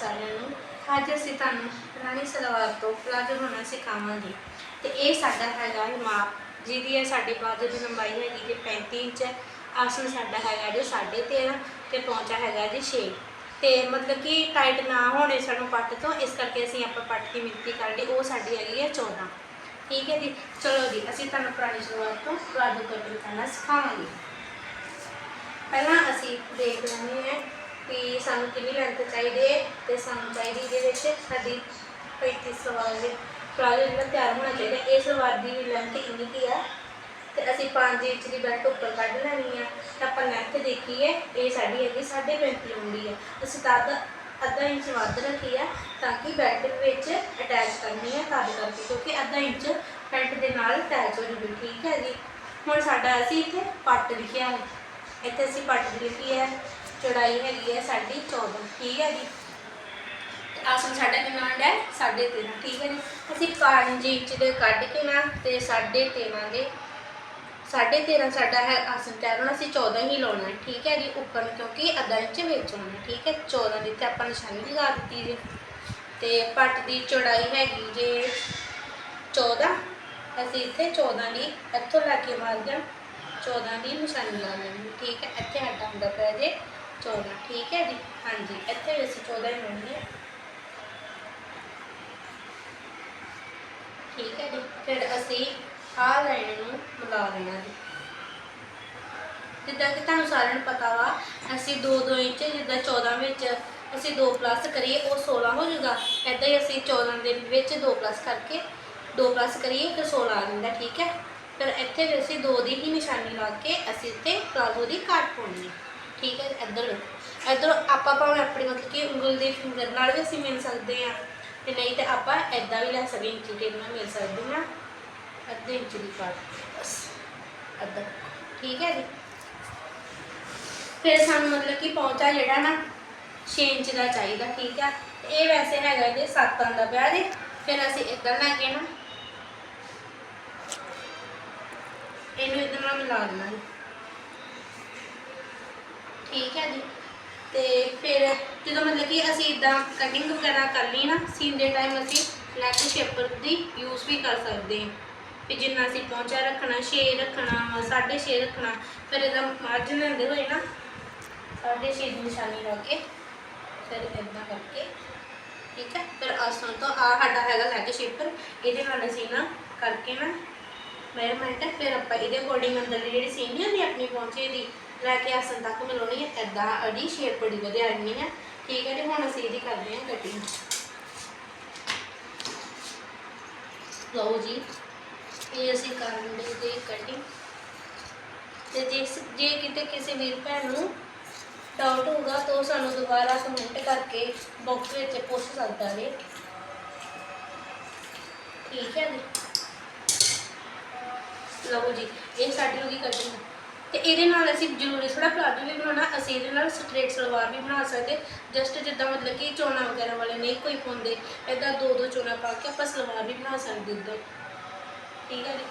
ਸਾਰਿਆਂ ਨੂੰ, ਅੱਜ ਅਸੀਂ ਤੁਹਾਨੂੰ ਰਾਣੀ ਸਲਵਾਰ ਤੋਂ ਪਲਾਜੋ ਬਣਾਉਣਾ ਸਿਖਾਵਾਂਗੇ। ਤੇ ਇਹ ਸਾਡਾ ਹੈਗਾ ਹੈ ਮਾਪ, ਜਿਹਦੀ ਹੈ ਸਾਡੇ ਬਾਜੂ ਦੀ ਲੰਬਾਈ ਹੈਗੀ ਜੀ 35 ਇੰਚ ਹੈ ਆਸਨ ਸਾਡਾ ਹੈਗਾ ਜੀ 13.5 ਤੇ ਪਹੁੰਚਾ ਹੈਗਾ ਜੀ 6 ਤੇ ਮਤਲਬ ਕਿ ਟਾਈਟ ਨਾ ਹੋਣੇ ਸਾਨੂੰ ਪੱਟ ਤੋਂ, ਇਸ ਕਰਕੇ ਅਸੀਂ ਆਪਾਂ ਪੱਟ ਦੀ ਮਿਣਤੀ ਕਰ ਲਈ ਉਹ ਸਾਡੀ ਹੈਗੀ ਹੈ 14 ਠੀਕ ਹੈ ਜੀ? ਚਲੋ ਜੀ, ਅਸੀਂ ਤੁਹਾਨੂੰ ਪੁਰਾਣੀ ਸਲਵਾਰ ਤੋਂ ਪਲਾਜੋ ਕਟਿੰਗ ਕਰਨਾ ਸਿਖਾਵਾਂਗੇ। ਪਹਿਲਾਂ ਅਸੀਂ ਦੇਖ ਲੈਂਦੇ ਹਾਂ ਕਿ ਸਾਨੂੰ ਕਿੰਨੀ ਲੈਂਥ ਚਾਹੀਦੀ ਹੈ ਤੇ ਸਾਨੂੰ ਚਾਹੀਦੀ ਇਹਦੇ ਵਿੱਚ ਸਾਡੀ 35 ਸਲਵਾਰ ਦੇ ਪਲਾਜੋ ਜਿਹੜਾ ਤਿਆਰ ਹੋਣਾ ਚਾਹੀਦਾ ਇਹ ਸਲਵਾਰ ਦੀ ਲੈਂਥ ਇੰਨੀ ਕੀ ਆ? ਤੇ ਅਸੀਂ 5 ਇੰਚ ਦੀ ਬੈਲਟ ਉੱਪਰ ਕੱਢ ਲੈਣੀ ਆ। ਤਾਂ ਆਪਾਂ ਲੈਂਥ ਦੇਖੀਏ, ਇਹ ਸਾਡੀ ਹੈਗੀ 35 ਲੰਬੀ ਹੈ ਅਸੀਂ ਤਾਂ ਅੱਧਾ ਇੰਚ ਵੱਧ ਰੱਖੀ ਆ ਤਾਂ ਕਿ ਬੈਲਟ ਵਿੱਚ ਅਟੈਚ ਕਰਨੀ ਹੈ ਤਦ ਕਰਕੇ, ਕਿਉਂਕਿ ਅੱਧਾ ਇੰਚ ਪੈਂਟ ਦੇ ਨਾਲ ਅਟੈਚ ਹੋ ਜੂਗੀ ਠੀਕ ਹੈ ਜੀ? ਹੁਣ ਸਾਡਾ ਅਸੀਂ ਇੱਥੇ ਪੱਟ ਲਿਖਿਆ ਹੈ। ਇੱਥੇ ਅਸੀਂ ਪੱਟ ਲਿਖੀ ਹੈ। ਚੌੜਾਈ ਹੈਗੀ ਹੈ ਸਾਡੀ 14 ਠੀਕ ਹੈ ਜੀ? ਆਸਨ ਸਾਡਾ ਕਿੰਨਾ ਆਂਦਾ ਹੈ 13.5 ਠੀਕ ਹੈ ਜੀ? ਅਸੀਂ 5 ਇੰਚ ਦੇ ਕੱਢ ਕੇ ਨਾ ਤੇ 13.5 ਦੇ 13.5 ਸਾਡਾ ਹੈ ਆਸਨ ਤਿਆਰ ਅਸੀਂ 14 ਹੀ ਲਾਉਣਾ, ਠੀਕ ਹੈ ਜੀ? ਉੱਪਰ ਕਿਉਂਕਿ ਅੱਧਾ ਇੰਚ ਵਿੱਚ ਹੋਣਾ ਠੀਕ ਹੈ? 14 ਦੀ ਤੇ ਆਪਾਂ ਨਿਸ਼ਾਨੀ ਲਗਾ ਦਿੱਤੀ ਜੀ। ਤੇ ਪੱਟ ਦੀ ਚੌੜਾਈ ਹੈਗੀ ਜੇ 14 ਅਸੀਂ ਇੱਥੇ 14 ਦੀ, ਇੱਥੋਂ ਲੈ ਕੇ ਮਾਰਜਨ 14 ਦੀ ਨਿਸ਼ਾਨੀ ਲਾ ਲੈਣੀ ਠੀਕ ਹੈ? ਇੱਥੇ ਸਾਡਾ ਹੁੰਦਾ ਪਿਆ ਜੇ। 14 ਠੀਕ ਹੈ ਜੀ? ਹਾਂਜੀ, ਇੱਥੇ ਵੀ ਅਸੀਂ 14 ਹੀ ਲਾਉਣੀ ਠੀਕ ਹੈ ਜੀ? ਫਿਰ ਅਸੀਂ ਆਹ ਲਾਈਨ ਨੂੰ ਮਿਲਾ ਲੈਣਾ ਜੀ। ਜਿੱਦਾਂ ਕਿ ਤੁਹਾਨੂੰ ਸਾਰਿਆਂ ਨੂੰ ਪਤਾ ਵਾ, ਅਸੀਂ 2-2 ਇੰਚ, ਜਿੱਦਾਂ 14 ਵਿੱਚ ਅਸੀਂ 2 ਪਲੱਸ ਕਰੀਏ, ਉਹ 16 ਹੋ ਜਾਊਗਾ। ਇੱਦਾਂ ਹੀ ਅਸੀਂ 14 ਦੇ ਵਿੱਚ 2 ਪਲੱਸ ਕਰਕੇ 2 ਪਲੱਸ ਕਰੀਏ, ਫਿਰ 16 ਆ ਜਾਂਦਾ, ਠੀਕ ਹੈ? ਫਿਰ ਇੱਥੇ ਵੀ ਅਸੀਂ 2 ਦੀ ਹੀ ਨਿਸ਼ਾਨੀ ਲਾ ਕੇ ਅਸੀਂ ਇੱਥੇ ਪਲਾਜ਼ੋ ਦੀ ਕਾਟ ਪਾਉਣੀ ਹੈ। ਠੀਕ ਹੈ ਇੱਧਰ ਵੇਖੋ। ਇੱਧਰੋਂ ਆਪਾਂ ਭਾਵੇਂ ਆਪਣੀ ਮਤਲਬ ਕਿ ਉਂਗਲ ਦੇ ਫਿੰਗਰ ਨਾਲ ਵੀ ਅਸੀਂ ਮਿਲ ਸਕਦੇ ਹਾਂ। ਤੇ ਨਹੀਂ ਤੇ ਆਪਾਂ ਇੱਦਾਂ ਵੀ ਲੈ ਸਕਦੇ ਇੰਚ ਟੇਪ ਨਾਲ ਮਿਲ ਸਕਦੇ ਹਾਂ। ਅੱਧੇ ਇੰਚ ਦੀ ਕਾਟ ਬਸ ਅੱਧਾ ਠੀਕ ਹੈ ਜੀ। ਫਿਰ ਸਾਨੂੰ ਮਤਲਬ ਕਿ ਪੌਂਚਾ ਜਿਹੜਾ ਨਾ 6 ਇੰਚ ਦਾ ਚਾਹੀਦਾ, ਠੀਕ ਹੈ। ਇਹ ਵੈਸੇ ਹੈਗਾ ਜੀ 7 ਦਾ ਪਿਆ ਜੀ। ਫਿਰ ਅਸੀਂ ਇੱਧਰ ਲੈ ਕੇ ਨਾ ਇਹਨੂੰ ਇੱਧਰ ਨਾਲ ਮਿਲਾ ਦੇਣਾ ਜੀ। ਠੀਕ ਹੈ ਜੀ। ਤੇ ਫਿਰ ਜਦੋਂ ਮਤਲਬ ਕਿ ਅਸੀਂ ਇਦਾਂ ਕਟਿੰਗ ਵਗੈਰਾ ਕਰਨੀ ਨਾ ਸੀਨ ਦੇ ਟਾਈਮ ਅਸੀਂ ਨੈਕ ਸ਼ੇਪਰ ਦੀ ਯੂਜ਼ ਵੀ ਕਰ ਸਕਦੇ ਹਾਂ। ਵੀ ਜਿੰਨਾ ਅਸੀਂ ਪਹੁੰਚਾ ਰੱਖਣਾ 6 ਰੱਖਣਾ 6.5 ਰੱਖਣਾ, ਫਿਰ ਇਹਦਾ ਮਾਰਜਨ ਲੈਂਦੇ ਹੋਏ ਨਾ 6.5 ਦੀ ਨਿਸ਼ਾਨੀ ਲਾ ਕੇ, ਫਿਰ ਇਦਾਂ ਕਰਕੇ, ਠੀਕ ਹੈ। ਫਿਰ ਆਸਨ ਤੋਂ ਆ ਸਾਡਾ ਹੈਗਾ ਲੈਗ ਸ਼ੇਪਰ ਇਹਦੇ ਨਾਲ ਅਸੀਂ ਨਾ ਕਰਕੇ ਨਾ ਮੈਜ਼ਰਮੈਂਟ ਫਿਰ ਆਪਾਂ ਇਹਦੇ ਅਕੋਰਡਿੰਗ ਅੰਦਰ ਜਿਹੜੀ ਸੀਨ ਨਹੀਂ ਹੁੰਦੀ ਆਪਣੀ ਪਹੁੰਚੇ ਦੀ ਲੈ ਕੇ ਆਸਨ ਤੱਕ ਮਿਲਾਉਣੀ ਹੈ ਇਦਾਂ ਅੜੀ ਸ਼ੇਪ ਬੜੀ ਵਧੀਆ ਆਣੀ ਹੈ ਠੀਕ ਹੈ ਜੀ, ਹੁਣ ਅਸੀਂ ਇਹਦੀ ਕਰਦੇ ਹਾਂ ਕਟਿੰਗ ਲਓ ਜੀ, ਇਹ ਅਸੀਂ ਕਰ ਲੈਂਦੇ ਦੇ ਕਟਿੰਗ ਤੇ ਜੇ ਜੇ ਕਿਤੇ ਕਿਸੇ ਵੀਰ ਭੈਣ ਨੂੰ ਡਾਊਟ ਹੋਊਗਾ, ਤਾਂ ਸਾਨੂੰ ਦੁਬਾਰਾ ਕਮੈਂਟ ਕਰਕੇ ਬਾਕਸ ਵਿੱਚ ਪੁੱਛ ਸਕਦਾ ਹੈ ਠੀਕ ਹੈ ਜੀ। ਲਓ ਜੀ, ਇਹ ਸਾਡੀ ਹੋ ਗਈ ਕਟਿੰਗ ਇਹਦੇ ਨਾਲ ਅਸੀਂ ਜ਼ਰੂਰੀ ਥੋੜਾ ਪਲਾਜੋ ਵੀ ਬਣਾਉਣਾ, ਅਸੀਂ ਇਹਦੇ ਨਾਲ ਸਟ੍ਰੇਟ ਸਲਵਾਰ ਵੀ ਬਣਾ ਸਕਦੇ। ਜਸਟ ਜਿੱਦਾਂ ਮਤਲਬ ਕਿ ਚੋਣਾ ਵਗੈਰਾ ਵਾਲੇ ਨਹੀਂ ਕੋਈ ਪਾਉਂਦੇ ਇਦਾਂ ਦੋ ਦੋ ਚੋਣਾ ਪਾ ਕੇ ਆਪਾਂ ਸਲਵਾਰ ਵੀ ਬਣਾ ਸਕਦੇ ਇੱਦਾਂ। ਠੀਕ ਹੈ ਜੀ?